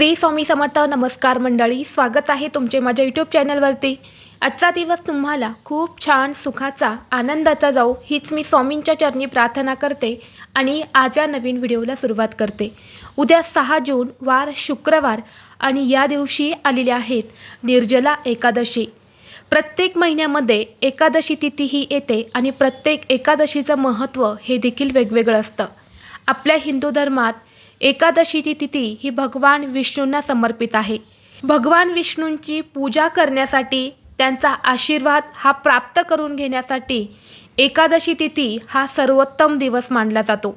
श्री स्वामी समर्थ नमस्कार मंडळी स्वागत आहे तुमचे माझ्या यूट्यूब चॅनलवरती. आजचा दिवस तुम्हाला खूप छान सुखाचा आनंदाचा जाऊ हीच मी स्वामींच्या चरणी प्रार्थना करते आणि आज या नवीन व्हिडिओला सुरुवात करते. उद्या सहा जून वार शुक्रवार आणि या दिवशी आलेल्या आहेत निर्जला एकादशी. प्रत्येक महिन्यामध्ये एकादशी तिथी ही येते आणि प्रत्येक एकादशीचं महत्त्व हे देखील वेगवेगळं असतं. आपल्या हिंदू धर्मात एकादशीची तिथी ही भगवान विष्णूंना समर्पित आहे. भगवान विष्णूंची पूजा करण्यासाठी त्यांचा आशीर्वाद हा प्राप्त करून घेण्यासाठी एकादशी तिथी हा सर्वोत्तम दिवस मानला जातो.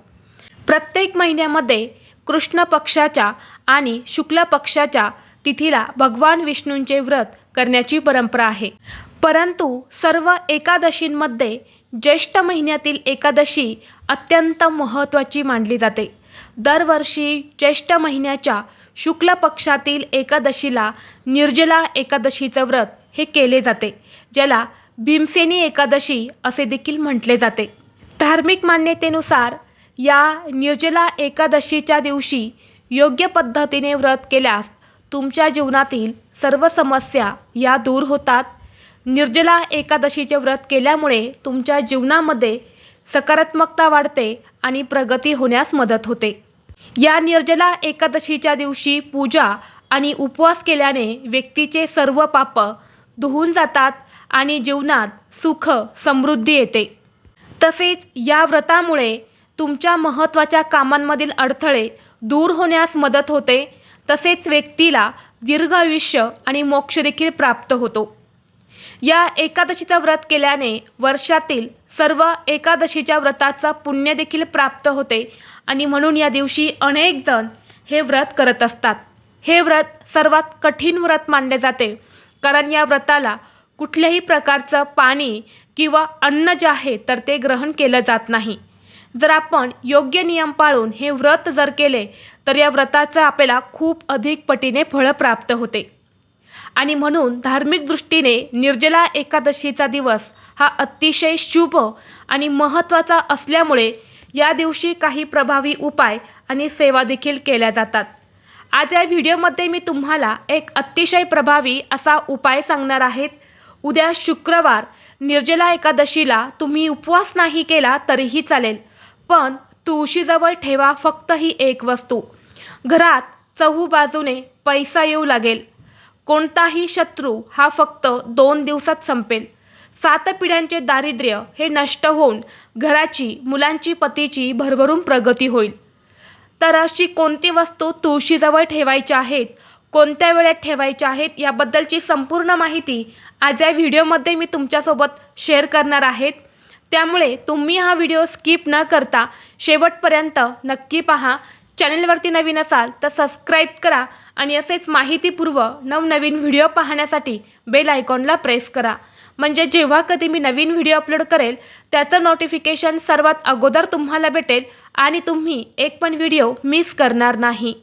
प्रत्येक महिन्यामध्ये कृष्ण पक्षाच्या आणि शुक्ल पक्षाच्या तिथीला भगवान विष्णूंचे व्रत करण्याची परंपरा आहे. परंतु सर्व एकादशींमध्ये ज्येष्ठ महिन्यातील एकादशी अत्यंत महत्त्वाची मानली जाते. दरवर्षी ज्येष्ठ महिन्याच्या शुक्ल पक्षातील एकादशीला निर्जला एकादशीचं व्रत हे केले जाते ज्याला भीमसेनी एकादशी असे देखील म्हटले जाते. धार्मिक मान्यतेनुसार या निर्जला एकादशीच्या दिवशी योग्य पद्धतीने व्रत केल्यास तुमच्या जीवनातील सर्व समस्या या दूर होतात. निर्जला एकादशीचे व्रत केल्यामुळे तुमच्या जीवनामध्ये सकारात्मकता वाढते आणि प्रगती होण्यास मदत होते. या निर्जला एकादशीच्या दिवशी पूजा आणि उपवास केल्याने व्यक्तीचे सर्व पाप धुवून जातात आणि जीवनात सुख समृद्धी येते. तसेच या व्रतामुळे तुमच्या महत्त्वाच्या कामांमधील अडथळे दूर होण्यास मदत होते. तसेच व्यक्तीला दीर्घ आयुष्य आणि मोक्षदेखील प्राप्त होतो. या एकादशीचं व्रत केल्याने वर्षातील सर्व एकादशीच्या व्रताचा पुण्य देखील प्राप्त होते. आणि म्हणून या दिवशी अनेक जण हे व्रत करत असतात. हे व्रत सर्वात कठीण व्रत मानले जाते. कारण या व्रताला कुठल्याही प्रकारचं पाणी किंवा अन्न जे आहे तर ते ग्रहण केलं जात नाही. जर आपण योग्य नियम पाळून हे व्रत जर केले तर या व्रताचं आपल्याला खूप अधिक पटीने फळं प्राप्त होते. आणि म्हणून धार्मिक दृष्टीने निर्जला एकादशीचा दिवस हा अतिशय शुभ आणि महत्त्वाचा असल्यामुळे या दिवशी काही प्रभावी उपाय आणि सेवा देखील केल्या जातात. आज या व्हिडिओमध्ये मी तुम्हाला एक अतिशय प्रभावी असा उपाय सांगणार आहेत उद्या शुक्रवार निर्जला एकादशीला तुम्ही उपवास नाही केला तरीही चालेल पण तुळशीजवळ ठेवा फक्त ही एक वस्तू. घरात चहू बाजूने पैसा येऊ लागेल. कोणताही शत्रू हा फक्त दोन दिवसात संपेल. सात पिढ्यांचे दारिद्र्य हे नष्ट होऊन घराची मुलांची पतीची भरभरून प्रगती होईल. तर अशी कोणती वस्तू तुळशीजवळ ठेवायच्या आहेत कोणत्या वेळेत ठेवायच्या आहेत याबद्दलची संपूर्ण माहिती आज या व्हिडिओमध्ये मी तुमच्यासोबत शेअर करणार आहेत. त्यामुळे तुम्ही हा व्हिडिओ स्किप न करता शेवटपर्यंत नक्की पहा. चॅनेलवरती नवीन असाल तर सबस्क्राईब करा आणि असेच माहितीपूर्व नवनवीन व्हिडिओ पाहण्यासाठी बेल आयकॉनला प्रेस करा. म्हणजे जेव्हा कधी मी नवीन व्हिडिओ अपलोड करेल त्याचं नोटिफिकेशन सर्वात अगोदर तुम्हाला भेटेल आणि तुम्ही एक पण व्हिडिओ मिस करणार नाही.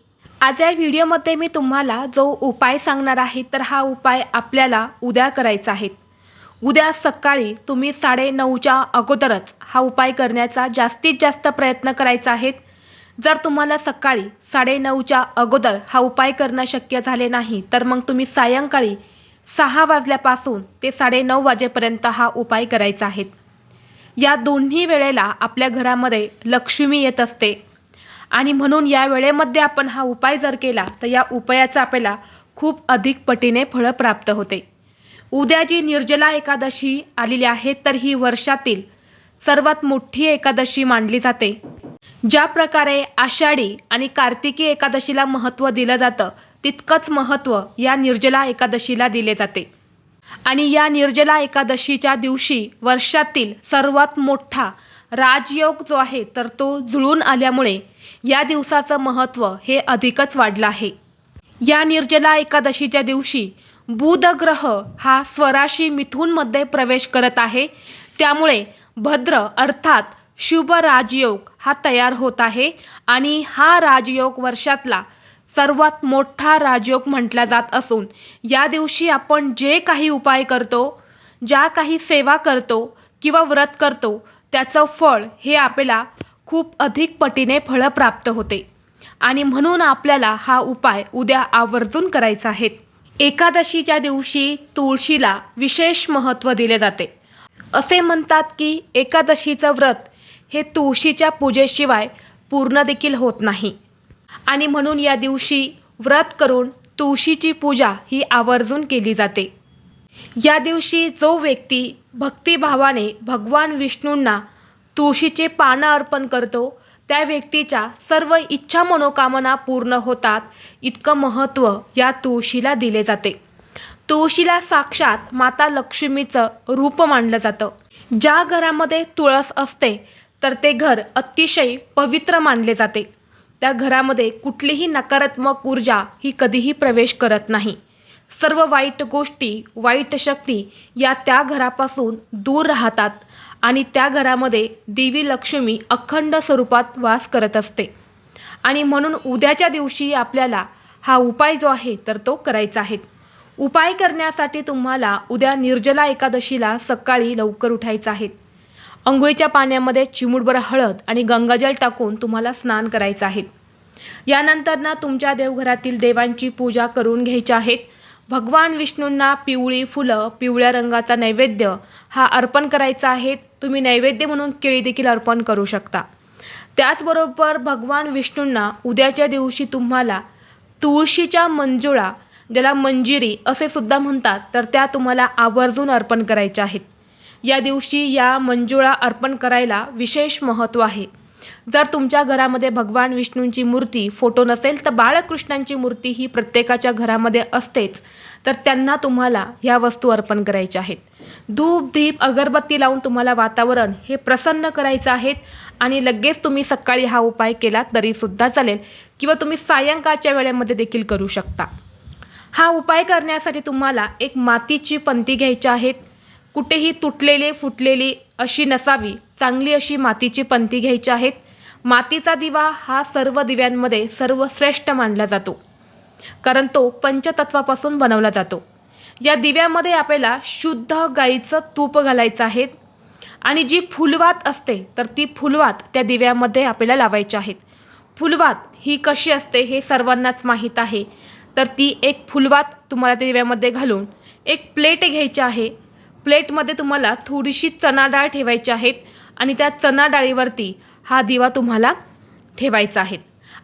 आज या व्हिडिओमध्ये मी तुम्हाला जो उपाय सांगणार आहे तर हा उपाय आपल्याला उद्या करायचा आहे. उद्या सकाळी तुम्ही साडेनऊच्या अगोदरच हा उपाय करण्याचा जास्तीत जास्त प्रयत्न करायचा आहे. जर तुम्हाला सकाळी साडेनऊच्या अगोदर हा उपाय करणं शक्य झाले नाही तर मग तुम्ही सायंकाळी सहा वाजल्यापासून ते साडेनऊ वाजेपर्यंत हा उपाय करायचा आहे. या दोन्ही वेळेला आपल्या घरामध्ये लक्ष्मी येत असते. आणि म्हणून या वेळेमध्ये आपण हा उपाय जर केला तर या उपायाचा आपल्याला खूप अधिक पटीने फळं प्राप्त होते. उद्या जी निर्जला एकादशी आलेली आहे तर ही वर्षातील सर्वात मोठी एकादशी मानली जाते. ज्या प्रकारे आषाढी आणि कार्तिकी एकादशीला महत्त्व दिलं जातं तितकंच महत्त्व या निर्जला एकादशीला दिले जाते. आणि या निर्जला एकादशीच्या दिवशी वर्षातील सर्वात मोठा राजयोग जो आहे तर तो जुळून आल्यामुळे या दिवसाचं महत्त्व हे अधिकच वाढलं आहे. या निर्जला एकादशीच्या दिवशी बुधग्रह हा स्वराशी मिथूनमध्ये प्रवेश करत आहे. त्यामुळे भद्र अर्थात शुभ राजयोग हा तयार होत आहे. आणि हा राजयोग वर्षातला सर्वात मोठा राजयोग म्हटला जात असून या दिवशी आपण जे काही उपाय करतो ज्या काही सेवा करतो किंवा व्रत करतो त्याचं फळ हे आपल्याला खूप अधिक पटीने फळं प्राप्त होते. आणि म्हणून आपल्याला हा उपाय उद्या आवर्जून करायचा आहे. एकादशीच्या दिवशी तुळशीला विशेष महत्त्व दिले जाते. असे म्हणतात की एकादशीचं व्रत हे तुळशीच्या पूजेशिवाय पूर्ण देखील होत नाही. आणि म्हणून या दिवशी व्रत करून तुळशीची पूजा ही आवर्जून केली जाते. या दिवशी जो व्यक्ती भक्तिभावाने भगवान विष्णूंना तुळशीचे पानं अर्पण करतो त्या व्यक्तीच्या सर्व इच्छा मनोकामना पूर्ण होतात इतकं महत्त्व या तुळशीला दिले जाते. तुळशीला साक्षात माता लक्ष्मीचं रूप मानलं जातं. ज्या घरामध्ये तुळस असते तर ते घर अतिशय पवित्र मानले जाते. त्या घरामध्ये कुठलीही नकारात्मक ऊर्जा ही कधीही प्रवेश करत नाही. सर्व वाईट गोष्टी वाईट शक्ती या त्या घरापासून दूर राहतात आणि त्या घरामध्ये देवी लक्ष्मी अखंड स्वरूपात वास करत असते. आणि म्हणून उद्याच्या दिवशी आपल्याला हा उपाय जो आहे तर तो करायचा आहे. उपाय करण्यासाठी तुम्हाला उद्या निर्जला एकादशीला सकाळी लवकर उठायचं आहे. अंघोळीच्या पाण्यामध्ये चिमूटभर हळद आणि गंगाजल टाकून तुम्हाला स्नान करायचं आहे. यानंतर ना तुमच्या देवघरातील देवांची पूजा करून घ्यायची आहेत भगवान विष्णूंना पिवळी फुलं पिवळ्या रंगाचा नैवेद्य हा अर्पण करायचा आहे. तुम्ही नैवेद्य म्हणून केळी देखील अर्पण करू शकता. त्याचबरोबर भगवान विष्णूंना उद्याच्या दिवशी तुम्हाला तुळशीच्या मंजुळा ज्याला मंजिरी असे सुद्धा म्हणतात तर त्या तुम्हाला आवर्जून अर्पण करायच्या आहेत. या दिवशी या मंजुळा अर्पण करायला विशेष महत्त्व आहे. जर तुमच्या घरामध्ये भगवान विष्णूंची मूर्ती फोटो नसेल तर बाळकृष्णांची मूर्ती ही प्रत्येकाच्या घरामध्ये असतेच. तर त्यांना तुम्हाला ह्या वस्तू अर्पण करायच्या आहेत. धूप दीप अगरबत्ती लावून तुम्हाला वातावरण हे प्रसन्न करायचं आहे आणि लगेच तुम्ही सकाळी हा उपाय केला तरीसुद्धा चालेल किंवा तुम्ही सायंकाळच्या वेळेमध्ये देखील करू शकता. हा उपाय करण्यासाठी तुम्हाला एक मातीची पंती घ्यायची आहेत कुठेही तुटलेली फुटलेली अशी नसावी. चांगली अशी मातीची पंती घ्यायची आहेत. मातीचा दिवा हा सर्व दिव्यांमध्ये सर्वश्रेष्ठ मानला जातो. कारण तो पंचतत्वापासून बनवला जातो. या दिव्यामध्ये आपल्याला शुद्ध गाईचं तूप घालायचं आहे आणि जी फुलवात असते तर ती फुलवात त्या दिव्यामध्ये आपल्याला लावायची आहेत फुलवात ही कशी असते हे सर्वांनाच माहीत आहे. तर ती एक फुलवात तुम्हाला त्या दिव्यामध्ये घालून एक प्लेट घ्यायची आहे. प्लेटमध्ये तुम्हाला थोडीशी चणा डाळ ठेवायची आहेत आणि त्या चणा डाळीवरती हा दिवा तुम्हाला ठेवायचा आहे.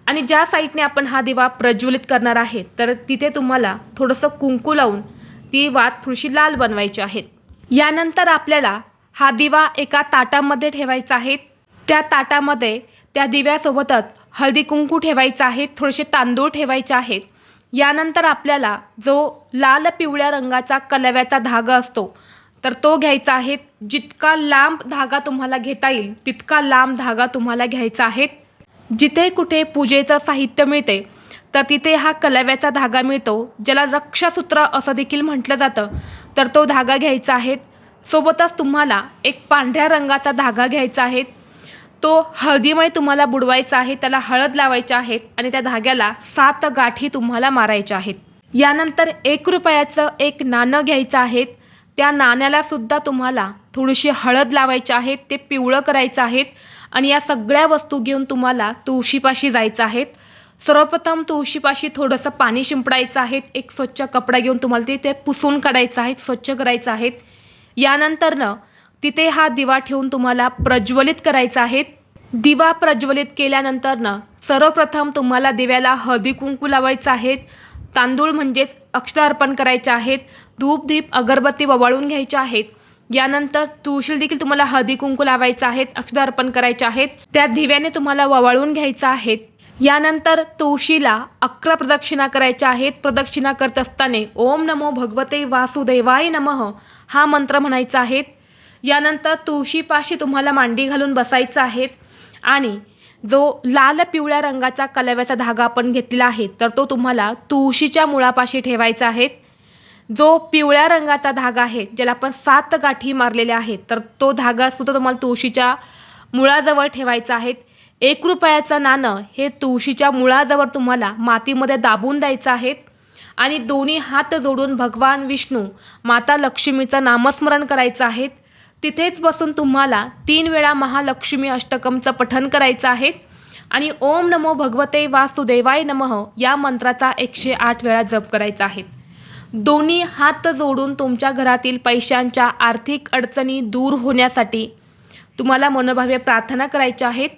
आणि ज्या साईडने आपण हा दिवा प्रज्वलित करणार आहे तर तिथे तुम्हाला थोडंसं कुंकू लावून ती वात थोडीशी लाल बनवायची आहेत यानंतर आपल्याला हा दिवा एका ताटामध्ये ठेवायचा आहे. त्या ताटामध्ये त्या दिव्यासोबतच हळदी कुंकू ठेवायचं आहे थोडेसे तांदूळ ठेवायचे आहेत. यानंतर आपल्याला जो लाल पिवळ्या रंगाचा कलव्याचा धागा असतो तर तो घ्यायचा आहे. जितका लांब धागा तुम्हाला घेता येईल तितका लांब धागा तुम्हाला घ्यायचा आहे. जिथे कुठे पूजेचं साहित्य मिळते तर तिथे हा कलव्याचा धागा मिळतो ज्याला रक्षासूत्र असं देखील म्हटलं जातं. तर तो धागा घ्यायचा आहे. सोबतच तुम्हाला एक पांढऱ्या रंगाचा धागा घ्यायचा आहे. तो हळदीमुळे तुम्हाला बुडवायचा आहे त्याला हळद लावायची आहेत आणि त्या धाग्याला सात गाठी तुम्हाला मारायच्या आहेत. यानंतर एक रुपयाचं एक नाणं घ्यायचं आहे. त्या नाण्याला सुद्धा तुम्हाला थोडीशी हळद लावायची आहे ते पिवळं करायचं आहेत आणि या सगळ्या वस्तू घेऊन तुम्हाला तुळशीपाशी जायचं आहेत सर्वप्रथम तुळशीपाशी थोडंसं पाणी शिंपडायचं आहेत एक स्वच्छ कपडा घेऊन तुम्हाला तिथे पुसून काढायचं आहेत स्वच्छ करायचं आहेत यानंतरनं तिथे हा दिवा ठेवून तुम्हाला प्रज्वलित करायचा आहेत दिवा प्रज्वलित केल्यानंतरनं सर्वप्रथम तुम्हाला दिव्याला हळदी कुंकू लावायचं आहेत तांदूळ म्हणजेच अक्षर अर्पण करायचे आहेत धूप दीप अगरबत्ती ववाळून घ्यायच्या आहेत. यानंतर तुळशील देखील तुम्हाला हळदी कुंकू लावायचं आहेत अक्षर अर्पण करायचे आहेत. त्या दिव्याने तुम्हाला ववाळून घ्यायचं आहेत. यानंतर तुळशीला अकरा प्रदक्षिणा करायच्या आहेत. प्रदक्षिणा करत असताना ओम नमो भगवते वासुदेवाय नमः हा मंत्र म्हणायचा आहे. यानंतर तुळशीपाशी तुम्हाला मांडी घालून बसायचं आहेत. आणि जो लाल पिवळ्या रंगाचा कलव्याचा धागा आपण घेतलेला आहे तर तो तुम्हाला तुळशीच्या मुळापाशी ठेवायचा आहे. जो पिवळ्या रंगाचा धागा आहे ज्याला आपण सात गाठी मारलेल्या आहेत तर तो धागा सुद्धा तुम्हाला तुळशीच्या मुळाजवळ ठेवायचा आहे. एक रुपयाचं नाणं हे तुळशीच्या मुळाजवळ तुम्हाला मातीमध्ये दाबून द्यायचं आहे. आणि दोन्ही हात जोडून भगवान विष्णू माता लक्ष्मीचं नामस्मरण करायचं आहे. तिथेच बसून तुम्हाला तीन वेळा महालक्ष्मी अष्टकमचं पठन करायचं आहे. आणि ओम नमो भगवते वासुदेवाय नमः या मंत्राचा एकशे आठ वेळा जप करायचा आहे. दोन्ही हात जोडून तुमच्या घरातील पैशांच्या आर्थिक अडचणी दूर होण्यासाठी तुम्हाला मनोभावे प्रार्थना करायच्या आहेत.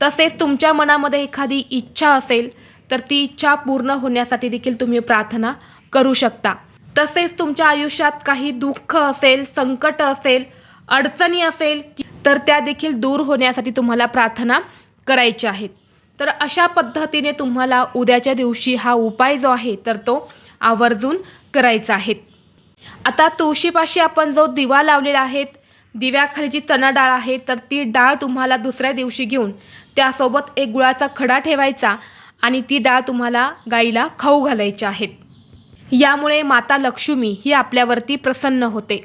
तसेच तुमच्या मनामध्ये एखादी इच्छा असेल तर ती इच्छा पूर्ण होण्यासाठी देखील तुम्ही प्रार्थना करू शकता. तसेच तुमच्या आयुष्यात काही दुःख असेल संकट असेल अडचणी असेल तर त्या देखील दूर होण्यासाठी तुम्हाला प्रार्थना करायच्या आहेत तर अशा पद्धतीने तुम्हाला उद्याच्या दिवशी हा उपाय जो आहे तर तो आवर्जून करायचा आहे. आता तुळशीपाशी आपण जो दिवा लावलेला आहे दिव्याखाली जी चणा डाळ आहे तर ती डाळ तुम्हाला दुसऱ्या दिवशी घेऊन त्यासोबत एक गुळाचा खडा ठेवायचा आणि ती डाळ तुम्हाला गाईला खाऊ घालायची आहेत यामुळे माता लक्ष्मी ही आपल्यावरती प्रसन्न होते.